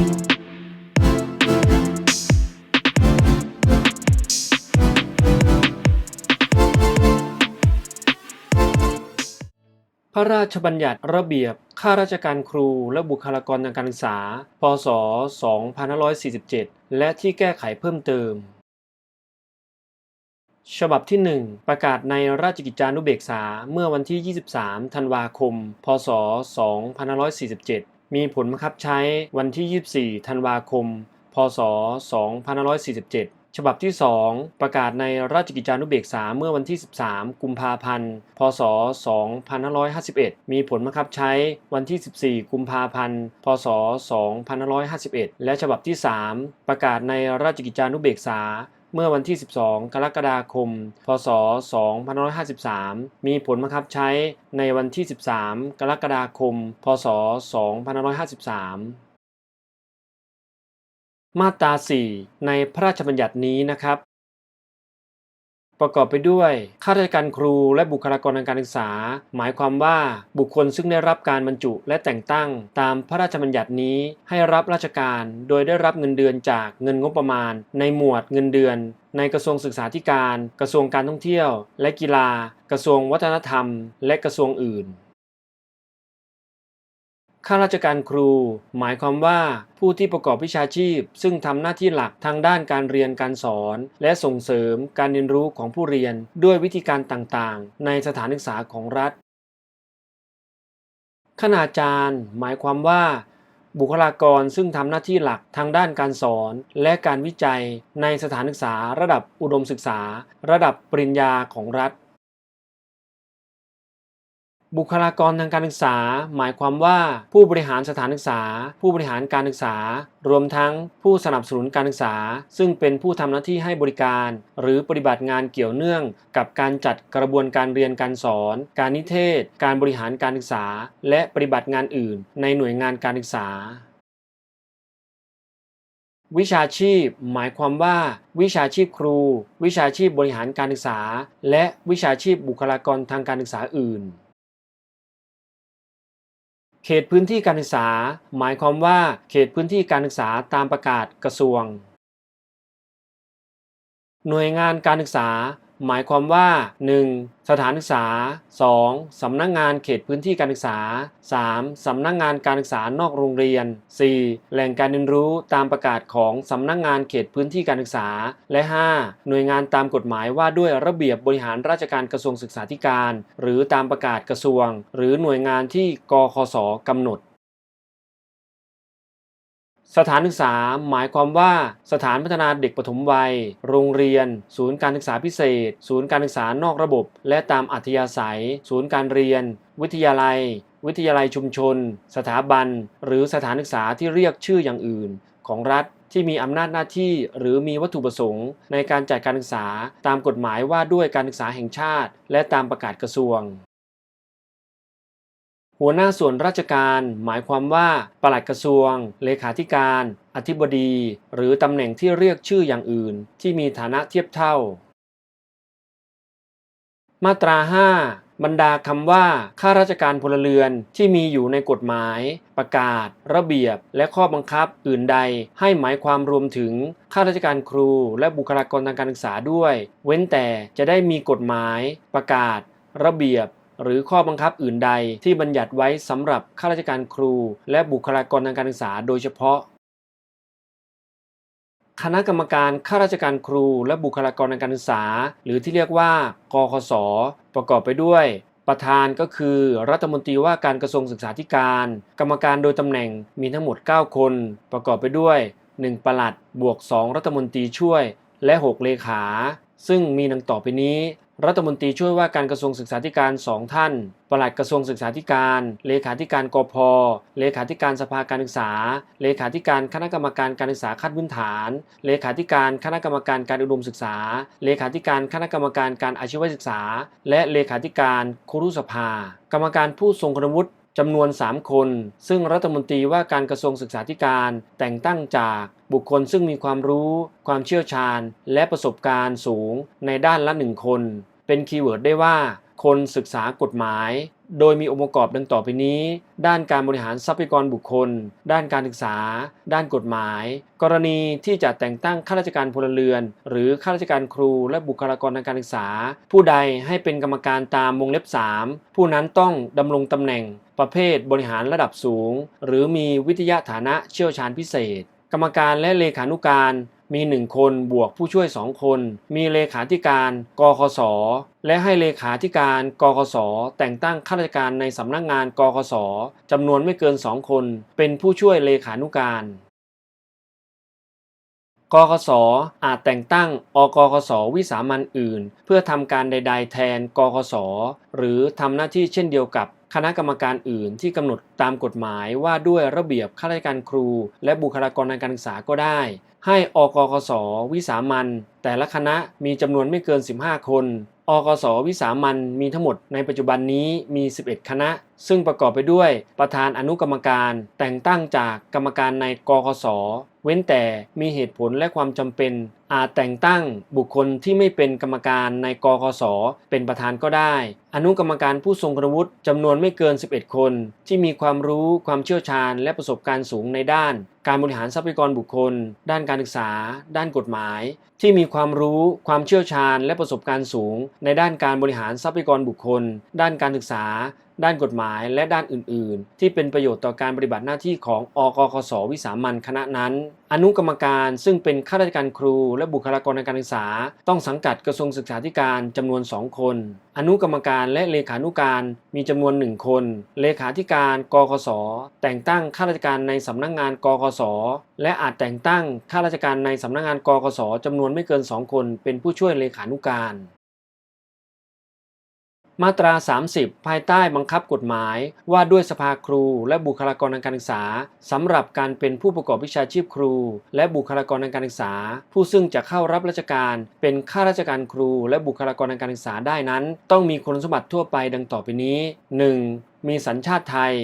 พระราชบัญญัติระเบียบข้าราชการครูและบุคลากรทางการศึกษา พศ 2547 และที่แก้ไขเพิ่มเติม ฉบับที่ 1 ประกาศในราชกิจจานุเบกษาเมื่อวันที่ 23 ธันวาคม พศ 2547 มีผลบังคับใช้วันที่ 24 ธันวาคม พศ 2547 ฉบับที่ 2 ประกาศในราชกิจจานุเบกษาเมื่อวันที่ 13 กุมภาพันธ์ พศ 2551 มีผลบังคับใช้วันที่ 14 กุมภาพันธ์ พศ 2551 และฉบับที่ 3 ประกาศในราชกิจจานุเบกษา เมื่อวันที่ 12 กรกฎาคม พศ 2553 มีผลบังคับใช้ในวันที่ 13 กรกฎาคม พศ 2553 มาตรา 4 ในพระราชบัญญัตินี้นะครับ ประกอบไปด้วยข้าราชการครูและบุคลากรทางการศึกษา หมายความว่าบุคคลซึ่งได้รับการบรรจุและแต่งตั้ง ตามพระราชบัญญัตินี้ให้รับราชการ โดยได้รับเงินเดือนจากเงินงบประมาณ ในหมวดเงินเดือน ในกระทรวงศึกษาธิการ กระทรวงการท่องเที่ยว และกีฬา กระทรวงวัฒนธรรม และกระทรวงอื่น ข้าราชการครู หมายความว่าผู้ที่ประกอบวิชาชีพ ซึ่งทำหน้าที่หลักทางด้านการเรียนการสอน และส่งเสริมการเรียนรู้ของผู้เรียนด้วยวิธีการต่างๆ ในสถานศึกษาของรัฐคณาจารย์ หมายความว่า บุคลากรซึ่งทำหน้าที่หลักทางด้านการสอนและการวิจัยในสถานศึกษาระดับอุดมศึกษา ระดับปริญญาของรัฐ บุคลากรทางการศึกษา หมายความว่าผู้บริหารสถานศึกษา ผู้บริหารการศึกษา รวมทั้งผู้สนับสนุนการศึกษา ซึ่งเป็นผู้ทำหน้าที่ให้บริการ หรือปฏิบัติงานเกี่ยวเนื่อง กับการจัดกระบวนการเรียนการสอน การนิเทศ การบริหารการศึกษา และปฏิบัติงานอื่น ในหน่วยงานการศึกษาวิชาชีพ หมายความว่า วิชาชีพครู วิชาชีพบริหารการศึกษา และวิชาชีพบุคลากรทางการศึกษาอื่น เขตพื้นที่การศึกษา หมายความว่าเขตพื้นที่การศึกษาตามประกาศกระทรวง หน่วยงานการศึกษา หมายความว่า 1. สถานศึกษา 2. สำนักงงานเขตพื้นที่การศึกษา 3. สำนักงงานการศึกษานอกโรงเรียน 4. แหล่งการเรียนรู้ตามประกาศของสำนักงงานเขตพื้นที่การศึกษา และ 5. หน่วยงานตามกฎหมายว่าด้วยระเบียบบริหารราชการกระทรวงศึกษาธิการ หรือตามประกาศกระทรวง หรือหน่วยงานที่กคสกำหนด สถานศึกษาหมายความว่าสถานพัฒนาเด็กปฐมวัย โรงเรียน ศูนย์การศึกษาพิเศษ ศูนย์การศึกษานอกระบบ และตามอัธยาศัย ศูนย์การเรียน วิทยาลัย วิทยาลัยชุมชน สถาบัน หรือสถานศึกษาที่เรียกชื่ออย่างอื่น ของรัฐที่มีอำนาจหน้าที่หรือมีวัตถุประสงค์ ในการจัดการศึกษาตามกฎหมายว่าด้วยการศึกษาแห่งชาติ และตามประกาศกระทรวง หัวหน้าส่วนราชการหมายความว่าปลัดกระทรวง เลขาธิการ อธิบดี หรือตำแหน่งที่เรียกชื่ออย่างอื่น ที่มีฐานะเทียบเท่า มาตรา 5 บรรดาคำว่า ข้าราชการพลเรือนที่มีอยู่ในกฎหมาย ประกาศ ระเบียบ และข้อบังคับอื่นใด ให้หมายความรวมถึง ข้าราชการครู และบุคลากรทางการศึกษาด้วย เว้นแต่จะได้มีกฎหมาย ประกาศ ระเบียบ หรือข้อบังคับอื่นใดที่บัญญัติไว้สำหรับข้าราชการครู และบุคลากรทางการศึกษาโดยเฉพาะ คณะกรรมการข้าราชการครู และบุคลากรทางการศึกษา หรือที่เรียกว่ากคส ประกอบไปด้วยประธานก็คือรัฐมนตรีว่าการกระทรวงศึกษาธิการ กรรมการโดยตำแหน่งมีทั้งหมด 9 คน ประกอบไปด้วย 1 ประหลัดบวก 2 รัฐมนตรีช่วย และ 6 เลขา ซึ่งมีดังต่อไปนี้ รัฐมนตรีช่วยว่าการกระทรวงศึกษาธิการ 2 ท่าน ปลัดกระทรวงศึกษาธิการ เลขาธิการกพ เลขาธิการสภาการศึกษา เลขาธิการคณะกรรมการการศึกษาขั้นพื้นฐาน เลขาธิการคณะกรรมการการอุดมศึกษา เลขาธิการคณะกรรมการการอาชีวศึกษา และเลขาธิการครุสภา กรรมการผู้ทรงคุณวุฒิ จำนวน 3 คน ซึ่งรัฐมนตรีว่าการกระทรวงศึกษาธิการแต่งตั้งจากบุคคลซึ่งมีความรู้ ความเชี่ยวชาญ และประสบการณ์สูงในด้านละหนึ่งคน เป็นคีย์เวิร์ดได้ว่า คนศึกษากฎหมาย โดยมีองค์ประกอบดังต่อไปนี้ ด้านการบริหารทรัพยากรบุคคล ด้านการศึกษา ด้านกฎหมาย กรณีที่จะแต่งตั้งข้าราชการพลเรือน หรือข้าราชการครูและบุคลากรทางการศึกษา ผู้ใดให้เป็นกรรมการตามวงเล็บ 3 ผู้นั้นต้องดำรงตำแหน่ง ประเภทบริหารระดับสูง หรือมีวิทยาฐานะเชี่ยวชาญพิเศษ กรรมการและเลขานุการมี 1 คนบวกผู้ช่วย 2 คน มีเลขาธิการกคส และให้เลขาธิการกคส แต่งตั้งข้าราชการในสำนักงานกคสจำนวนไม่เกิน 2 คน เป็นผู้ช่วยเลขานุการกคสอาจแต่งตั้งอกคสวิสามันอื่น เพื่อทำการใด ๆ แทนกคสหรือทำหน้าที่เช่นเดียวกับ คณะกรรมการอื่นที่กำหนดตามกฎหมายว่าด้วยระเบียบข้าราชการครู และบุคลากรทางการศึกษาก็ได้ ให้อกคสวิสามันแต่ละคณะมีจำนวนไม่เกิน 15 คนอกสวิสามันมีทั้งหมดในปัจจุบันนี้มี 11 คณะ ซึ่งประกอบไปด้วยประธานอนุกรรมการ แต่งตั้งจากกรรมการในกคส ว้นแต่มีเหตุผลและความจำเป็น อาจแต่งตั้งบุคคลที่ไม่เป็นกรรมการในกคสเป็นประธานก็ได้ อนุกรรมการผู้ทรงคุณวุฒิจำนวนไม่เกิน 11 คน ที่มีความรู้ความเชี่ยวชาญ และประสบการณ์สูงในด้าน การบริหารทรัพยากรบุคคล ด้านการศึกษา ด้านกฎหมาย ที่มีความรู้ความเชี่ยวชาญ และประสบการณ์สูง ในด้านการบริหารทรัพยากรบุคคล ด้านการศึกษา ด้านกฎหมายและด้านอื่น ๆ ที่เป็นประโยชน์ต่อการปฏิบัติหน้าที่ของอกคสวิสามันคณะนั้น อนุกรรมการซึ่งเป็นข้าราชการครู และบุคลากรทางการศึกษา ต้องสังกัดกระทรวงศึกษาธิการจำนวน 2 คน อนุกรรมการและเลขานุการมีจำนวน 1 คน เลขาธิการกคสแต่งตั้งข้าราชการในสำนักงงานกคสและอาจแต่งตั้งข้าราชการในสำนักงงานกคสจำนวนไม่เกิน 2 คน เป็นผู้ช่วยเลขานุการ มาตรา 30 ภายใต้บังคับกฎหมาย ว่าด้วยสภาครูและบุคลากรทางการศึกษาสำหรับการเป็นผู้ประกอบวิชาชีพครู และบุคลากรทางการศึกษา ผู้ซึ่งจะเข้ารับราชการ เป็นข้าราชการครู และบุคลากรทางการศึกษาได้นั้น ต้องมีคุณสมบัติทั่วไปดังต่อไปนี้ 1. มีสัญชาติไทย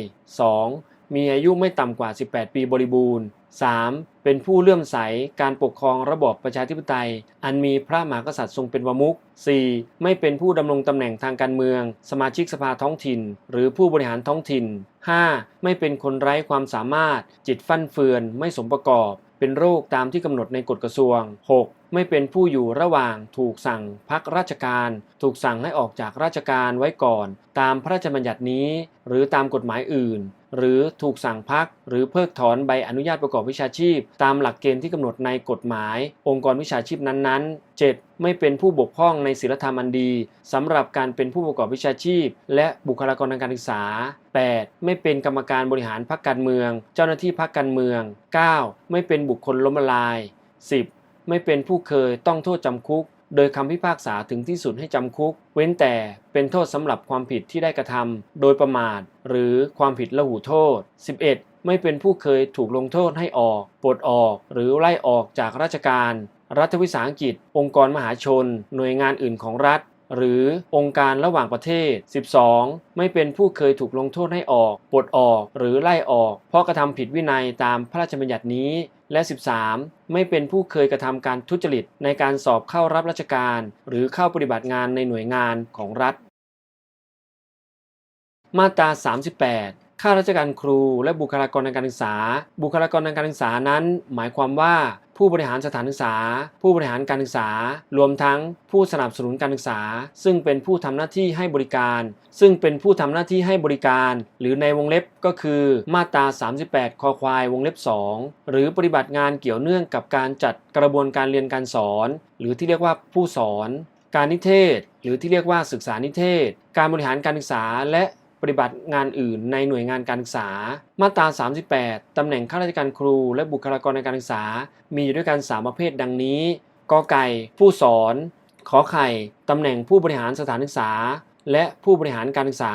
2. มีอายุไม่ต่ำกว่า 18 ปีบริบูรณ์ 3. เป็นผู้เลื่อมใสการปกครองระบอบประชาธิปไตย อันมีพระมหากษัตริย์ทรงเป็นวมุข 4. ไม่เป็นผู้ดำรงตำแหน่งทางการเมือง สมาชิกสภาท้องถิ่น หรือผู้บริหารท้องถิ่น 5. ไม่เป็นคนไร้ความสามารถ จิตฟั่นเฟือน ไม่สมประกอบ เป็นโรคตามที่กำหนดในกฎกระทรวง 6. ไม่เป็นผู้อยู่ระหว่างถูกสั่งพักราชการ ถูกสั่งให้ออกจากราชการไว้ก่อน ตามพระราชบัญญัตินี้ หรือตามกฎหมายอื่น หรือถูกสั่งพัก หรือเพิกถอนใบอนุญาตประกอบวิชาชีพ ตามหลักเกณฑ์ที่กำหนดในกฎหมาย องค์กรวิชาชีพนั้นๆ 7. ไม่เป็นผู้บกพร่องในศีลธรรมอันดีสำหรับการเป็นผู้ประกอบวิชาชีพ และบุคลากรทางการศึกษา 8. ไม่เป็นกรรมการบริหารพรรคการเมือง เจ้าหน้าที่พรรคการเมือง 9. ไม่เป็นบุคคลล้มละลาย 10. ไม่เป็นผู้เคยต้องโทษจำคุก โดยคำพิพากษาถึงที่สุดให้จำคุก เว้นแต่เป็นโทษสำหรับความผิดที่ได้กระทำโดยประมาท หรือความผิดละหูโทษ 11. ไม่เป็นผู้เคยถูกลงโทษให้ออก ปลดออก หรือไล่ออกจากราชการ รัฐวิสาหกิจ องค์กรมหาชน หน่วยงานอื่นของรัฐหรือองค์การระหว่างประเทศ 12. ไม่เป็นผู้เคยถูกลงโทษให้ออก ปลดออก หรือไล่ออก เพราะกระทำผิดวินัยตามพระราชบัญญัตินี้ และ 13. ไม่เป็นผู้เคยกระทำการทุจริตในการสอบเข้ารับราชการ หรือเข้าปฏิบัติงานในหน่วยงานของรัฐ มาตรา 38 ข้าราชการครูและบุคลากรทางการศึกษา บุคลากรทางการศึกษานั้น หมายความว่าผู้บริหารสถานศึกษา ผู้บริหารการศึกษา รวมทั้งผู้สนับสนุนการศึกษา ซึ่งเป็นผู้ทำหน้าที่ให้บริการ ซึ่งเป็นผู้ทำหน้าที่ให้บริการ หรือในวงเล็บก็คือมาตรา 38 คอควายวงเล็บ 2 หรือปฏิบัติงานเกี่ยวเนื่องกับการจัดกระบวนการเรียนการสอน หรือที่เรียกว่าผู้สอน การนิเทศ หรือที่เรียกว่าศึกษานิเทศ การบริหารการศึกษาและ ปฏิบัติงานอื่นในหน่วยงานการศึกษา มาตรา 38 ตำแหน่งข้าราชการครู และบุคลากรในการศึกษา มีอยู่ด้วยกัน 3 ประเภทดังนี้ กอไก่ ผู้สอน ขอไข่ ตำแหน่งผู้บริหารสถานศึกษา และผู้บริหารการศึกษา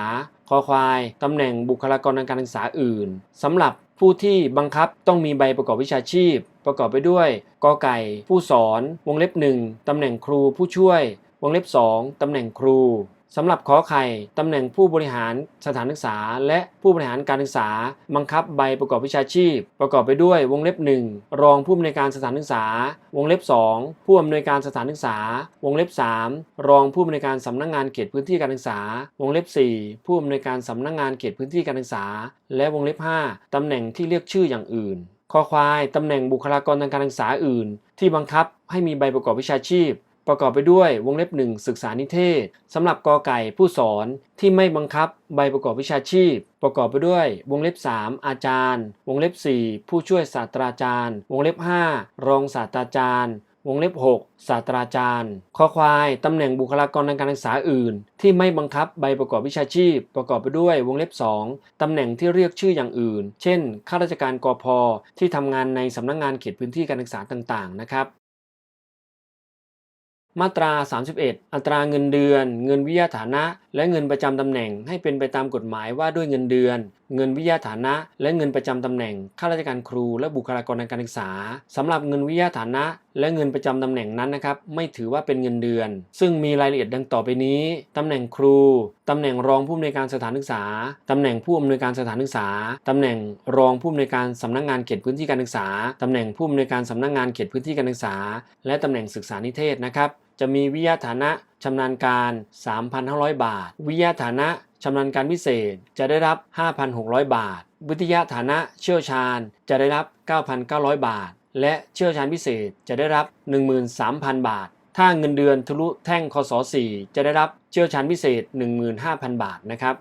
คอควาย ตำแหน่งบุคลากรทางการศึกษาอื่น สำหรับผู้ที่บังคับต้องมีใบประกอบวิชาชีพ ประกอบไปด้วย กอไก่ ผู้สอน วงเล็บ 1 ตำแหน่งครูผู้ช่วย วงเล็บ 2 ตำแหน่งครู สำหรับขอไข่ตำแหน่งผู้บริหารสถานศึกษา และผู้บริหารการศึกษา บังคับใบประกอบวิชาชีพ ประกอบไปด้วยวงเล็บ 1 รองผู้อำนวยการสถานศึกษา วงเล็บ 2 ผู้อำนวยการสถานศึกษา วงเล็บ 3 รองผู้อำนวยการสำนักงานเขตพื้นที่การศึกษา วงเล็บ 4 ผู้อำนวยการสำนักงานเขตพื้นที่การศึกษา และวงเล็บ 5ตำแหน่งที่เรียกชื่ออย่างอื่นคอควายตำแหน่งบุคลากรทางการศึกษาอื่น ที่บังคับให้มีใบประกอบวิชาชีพ ประกอบไปด้วยวงเล็บ 1 ศึกษานิเทศสำหรับกอไก่ผู้สอนที่ไม่บังคับใบประกอบวิชาชีพ ประกอบไปด้วย วงเล็บ 3 อาจารย์ วงเล็บ 4 ผู้ช่วยศาสตราจารย์ วงเล็บ 5 รองศาสตราจารย์ วงเล็บ 6 ศาสตราจารย์คอควายตำแหน่งบุคลากรทางการศึกษาอื่น ที่ไม่บังคับใบประกอบวิชาชีพ ประกอบไปด้วยวงเล็บ 2ตำแหน่งที่เรียกชื่ออย่างอื่น เช่นข้าราชการกอพอที่ทำงานในสำนักงานเขตพื้นที่การศึกษาต่างๆนะครับ มาตรา 31 อัตราเงินเดือน เงินวิทยาฐานะ และเงินประจำตำแหน่งให้เป็นไปตามกฎหมายว่าด้วยเงินเดือน เงินวิทยาฐานะ และเงินประจำตำแหน่งข้าราชการครูและบุคลากรทางการศึกษาสำหรับเงินวิทยาฐานะ และเงินประจำตำแหน่งนั้นนะครับไม่ถือว่าเป็นเงินเดือน ซึ่งมีรายละเอียดดังต่อไปนี้ตำแหน่งครูตำแหน่งรองผู้อำนวยการสถานศึกษาตำแหน่งผู้อำนวยการสถานศึกษาตำแหน่งรองผู้อำนวยการสำนักงานเขตพื้นที่การศึกษาตำแหน่งผู้อำนวยการสำนักงานเขตพื้นที่การศึกษา และตำแหน่งศึกษานิเทศนะครับ จะมีวิทยาฐานะชำนาญการ 3,500 บาท วิทยาฐานะชำนาญการพิเศษจะได้รับ 5,600 บาท วิทยาฐานะเชี่ยวชาญจะได้รับ 9,900 บาท และเชี่ยวชาญพิเศษจะได้รับ 13,000 บาท ถ้าเงินเดือนทะลุแท่งคศ4จะได้รับเชี่ยวชาญพิเศษ 15,000 บาทนะครับ